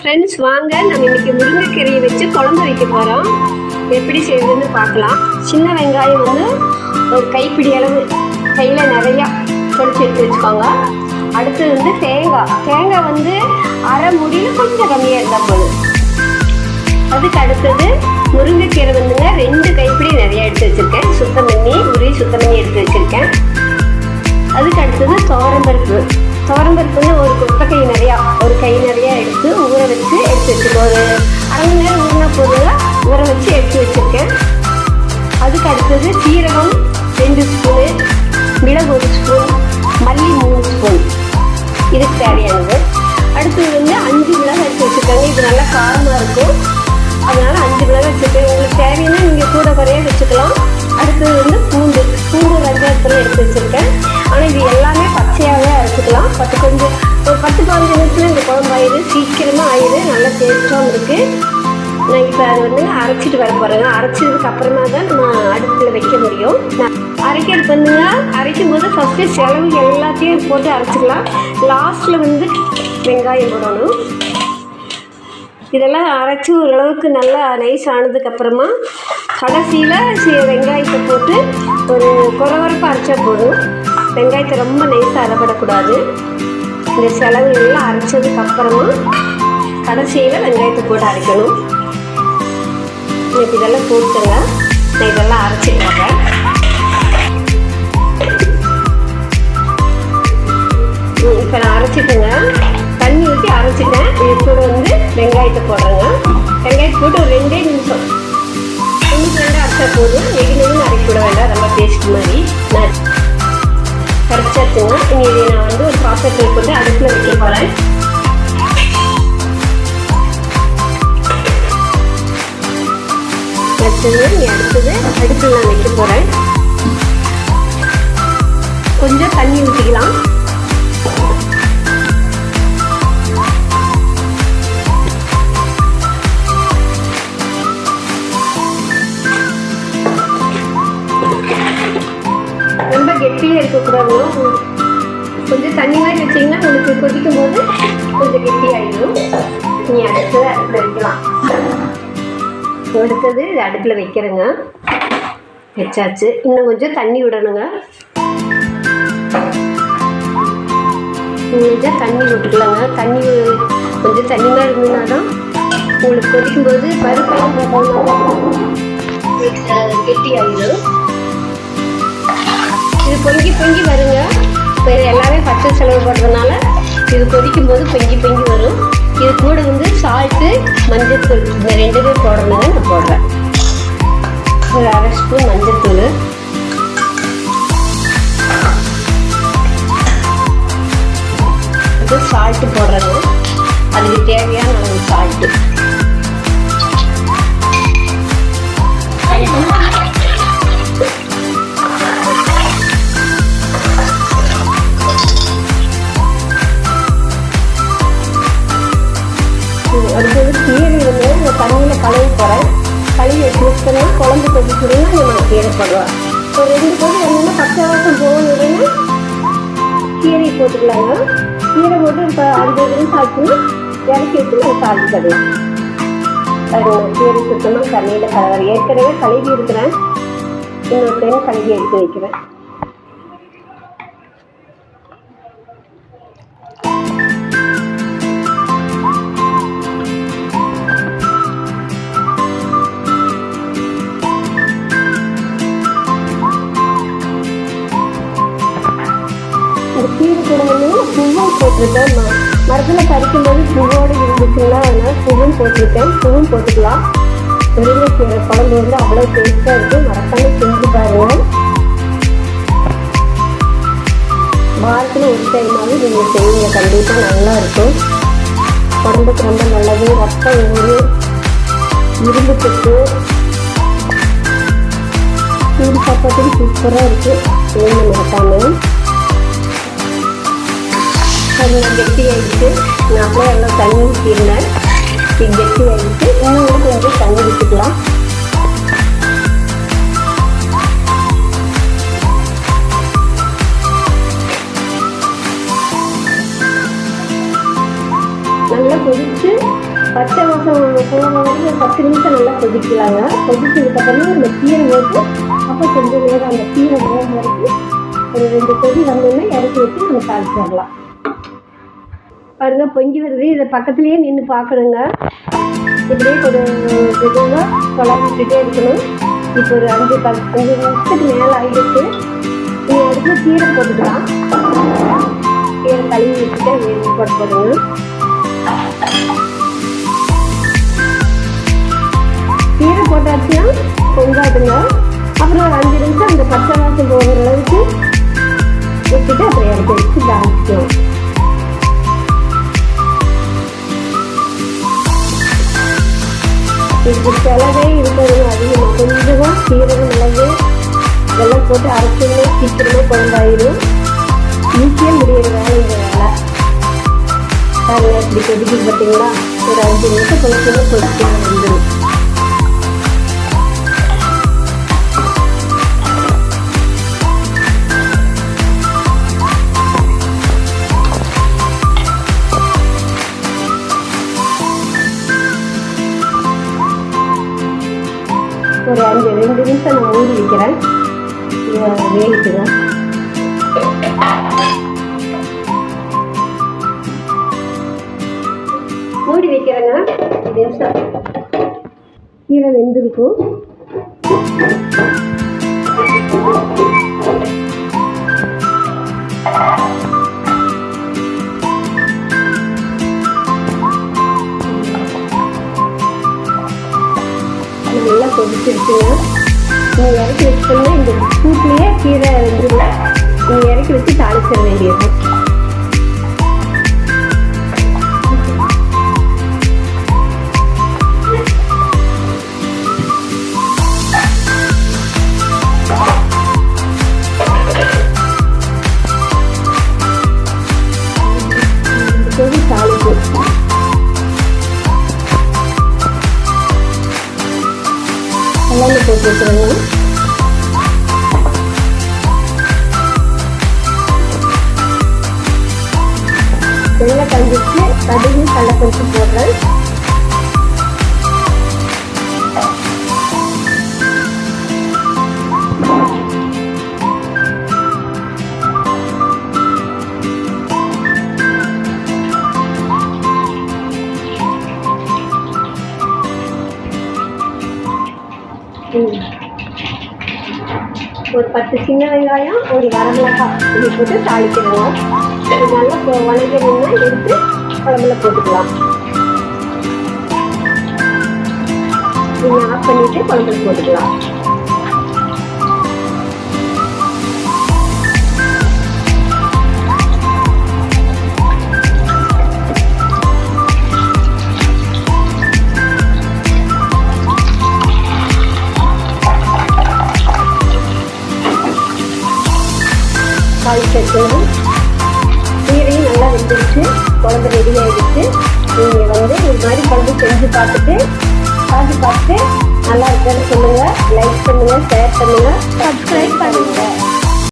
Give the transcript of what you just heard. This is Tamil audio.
ஃப்ரெண்ட்ஸ் வாங்க. நம்ம இன்னைக்கு முருங்கைக்கீரையை வச்சு குழம்பு வைக்க போகிறோம் எப்படி செய்யறதுன்னு பார்க்கலாம். சின்ன வெங்காயம் வந்து ஒரு கைப்பிடி அளவு. கையில் நிறையா தொடிச்சு எடுத்து வச்சுக்கோங்க. அடுத்தது வந்து தேங்காய். தேங்காய் வந்து அரை முடியில் கொஞ்சம் கம்மியாக இருந்தால் போதும். அதுக்கு அடுத்தது முருங்கைக்கீரை வந்துங்க ரெண்டு கைப்பிடி நிறையா எடுத்து வச்சுருக்கேன். சுத்தம் பண்ணி உரி சுத்தம் பண்ணி எடுத்து வச்சுருக்கேன். அதுக்கு அடுத்தது தோரம்பருப்பு துவரம்பருப்புன்னு ஒரு குட்டை கை நிறையா ஒரு கை நிறையா எடுத்து ஊற வச்சு எடுத்து வச்சுக்கோ ஒரு அரை மணி நேரம் ஊறினா போதுங்க ஊற வச்சு எடுத்து வச்சுருக்கேன். அதுக்கு அடுத்தது சீரகம் ரெண்டு ஸ்பூனு மிளகு ஒரு ஸ்பூன் மல்லி மூணு ஸ்பூன் இதுக்கு தேவையானது. அடுத்தது வந்து அஞ்சு மிளகாய் எடுத்து வச்சுருக்காங்க. இது நல்லா காரமாக இருக்கும். அதனால அஞ்சு மிளகாய் அரைச்சிட்டு வர போகிறேங்க அரைச்சதுக்கு அப்புறமா தான் நம்ம அடுப்பில் வைக்க முடியும். நான் அரைக்கிறது வந்துங்க அரைக்கும் போது ஃபஸ்ட்டு செலவு எல்லாத்தையும் போட்டு அரைச்சிக்கலாம். லாஸ்ட்டில் வந்து வெங்காயம் போடணும். இதெல்லாம் அரைச்சி ஓரளவுக்கு நல்லா நைஸ் ஆனதுக்கப்புறமா கடைசியில் வெங்காயத்தை போட்டு ஒரு குறவரப்பாக அரைச்சா போதும். வெங்காயத்தை ரொம்ப நைஸாக அரைப்படக்கூடாது இந்த செலவு எல்லாம் அரைச்சதுக்கு அப்புறமா கடைசியில் வெங்காயத்தை போட்டு அரைக்கணும். இப்போ இதெல்லாம் போட்டுங்க நான் இதெல்லாம் அரைச்சிட்டு இப்போ நான் அரைச்சிட்டுங்க தண்ணி ஊற்றி அரைச்சிட்டேன். இது கூட வந்து வெங்காயத்தை போடுறேங்க. வெங்காயத்தை போட்டு ஒரு ரெண்டே நிமிஷம். ஒன்றுக்கு ரெண்டு அரைச்சா போதும். நெகு நெகுன்னு விட வேண்டாம். ரொம்ப பேஸ்ட் மாதிரி. நான் கரைச்சாச்சுங்க இனி இதை நான் வந்து ஒரு பாத்திரத்தில் போட்டு அடுப்பில் வைக்க போகிறேன் அடுத்தது நீ அடுத்தது அடுத்து நான் வைக்க போகிறேன் கொஞ்சம் தண்ணி ஊற்றிக்கலாம் ரொம்ப கெட்டியாக இருக்கக்கூடாது. கொஞ்சம் தண்ணி மாதிரி வச்சிங்கன்னா உங்களுக்கு கொதிக்கும் போது கொஞ்சம் கெட்டியாயிடும். நீ அடுத்து வைக்கலாம். அடுத்தது இது அடுப்பில் வைக்கிறேங்க. வச்சாச்சு. இன்னும் கொஞ்சம் தண்ணி விடணுங்க. கொஞ்சம் தண்ணி விட்டுக்கலாங்க. தண்ணி கொஞ்சம் தண்ணியாக இருந்ததுனா தான் உங்களுக்கு கொதிக்கும் போது பருப்பெல்லாம் கெட்டி ஆகிடும் இது பொங்கி பொங்கி வருங்க. இப்போ எல்லாமே பச்சை செலவு போடுறதுனால இது கொதிக்கும் போது பொங்கி பொங்கி வரும். இது கூட வந்து சால்ட்டு மஞ்சள்தூள் இந்த ரெண்டுமே போடணுங்க நான் போடுறேன். ஒரு அரை ஸ்பூன் மஞ்சள்தூள் அது சால்ட்டு போடுறேங்க அதுக்கு தேவையான அடுத்தது கீரை வந்து இந்த தண்ணியில் கழுவி போகிறேன் கழுவி வச்சு குழம்பு கொதிச்சுடுன்னா நம்ம கீரை போடுவோம் ஒரு ரெண்டு போது என்னென்னா பச்சை வாசம் போகணுன்னா கீரை போட்டுக்கலாங்க. கீரை போட்டு இப்போ அஞ்சு நிமிஷம் ஆச்சு. இறக்கி வச்சு நான் சாப்பிட்டு தருவேன் கீரை சுத்தமாக தண்ணியில் கலவரம். ஏற்கனவே கழுவி இருக்கிறேன். இன்னொரு டைம் கழுவி எடுத்து வைக்கிறேன். இந்த கீரை பூவும் போட்டிருக்கேன். மரத்தில் பறிக்கும் போது பூவோடு இருந்துச்சுங்களா அதனால பூவும் போட்டிருக்கேன். பூவும் போட்டுக்கலாம். முருங்கைக்கீரை குழம்பு வந்து அவ்வளோ டேஸ்ட்டாக இருக்குது மறக்காம செஞ்சு பாருங்கள் வாரத்தில் ஒரு டைமாவது நீங்கள் செய்யுங்க. கண்டிப்பாக நல்லா இருக்கும். உடம்புக்கு ரொம்ப நல்லது. ரத்தம் ஊறு இரும்பு சூடு சாப்பாட்டுக்கு சூப்பராக இருக்குது செய்யுங்க மறக்காமல் அது கெட்டி ஆகிட்டு நான் அப்படியே எல்லாம் தண்ணி ஊற்றிருந்தேன் இது கெட்டி ஆகிட்டு இன்னும் கொஞ்சம் தண்ணி விட்டுக்கலாம் நல்லா கொதிச்சு பச்சை மாதம் போனவங்க பத்து நிமிஷம் நல்லா கொதிக்கலாங்க. கொதிச்சதுக்கப்புறமா நம்ம கீரை போட்டு அப்போ கொஞ்சம் நேரம் அந்த கீரை வேக வரைக்கும் ஒரு ரெண்டு கொதி வந்தோடனே இறக்கி வச்சு நம்ம தாளிச்சிடலாம். பாருங்க பொங்கி வருது. இதை பக்கத்துலேயே நின்று பார்க்கணுங்க. இப்படியே ஒரு விதமாக குழம்பிட்டுட்டே இருக்கணும். இப்போ ஒரு அஞ்சு பத்து அஞ்சு நிமிஷத்துக்கு மேலே ஆகிடுச்சு நீ அடுத்து கீரை போட்டுக்கலாம். கீரை கழுவி வச்சுட்டு வேணும் போட்டு போடுங்க. கீரை போட்டாச்சுன்னா பொங்காதுங்க. அப்புறம் ஒரு அஞ்சு நிமிஷம் அந்த பச்சை வாசம் போகிற அளவுக்கு வச்சுட்டு அப்புறம் இறக்கி வச்சு தாளிச்சிக்கலாம் இதுக்கு செலவே இருக்கிறது அதிகமாக கொஞ்சமாக சீரகம் மிளகு இதெல்லாம் போட்டு அரைச்சோம்னா சீக்கிரமாக குழம்பாயிடும் ஈஸியாக முடியிற வேலை இந்த வேலை. பாருங்க இப்படி கொதிக்குது பார்த்தீங்களா? ஒரு அஞ்சு நிமிஷம் கொதிக்கணும் கொதிக்க வந்துடும் ஒரு அஞ்சு ரெண்டு நிமிஷம் நான் மூடி வைக்கிறேன் இதை வேகிட்டுங்க மூடி வைக்கிறேங்க அஞ்சு நிமிஷம். கீரை வெந்திருக்கும். நல்லா கொதிச்சிருச்சுங்க நீங்கள் இறக்கி வச்சுட்டோம்னா இந்த கூட்டிலேயே கீரை வெந்துடும் நீங்கள் இறக்கி வச்சு தாளிச்சிட வேண்டியது. எல்லாமே போட்டு வச்சுருங்க. வெள்ளை கஞ்சிக்கு கடுகு கடலப்பருப்பு போடுறேன். ஒரு பத்து சின்ன வெங்காயம் ஒரு வரமிளகாய் இது போட்டு தாளிக்கிறோம். நல்லா கொ- எடுத்து குழம்புல போட்டுக்கலாம். நீங்கள் ஆஃப் பண்ணிவிட்டு குழம்புல போட்டுக்கலாம். தாளிச்சிருக்கணும் கீரையும் நல்லா வெந்துருச்சு. குழம்பு ரெடி ஆகிடுச்சு நீங்கள் வந்து ஒரு மாதிரி குழம்பு செஞ்சு பார்த்துட்டு பார்த்து பார்த்து நல்லா இருக்குன்னு சொல்லுங்கள் லைக் பண்ணுங்கள் ஷேர் பண்ணுங்கள் சப்ஸ்கிரைப் பண்ணுங்கள்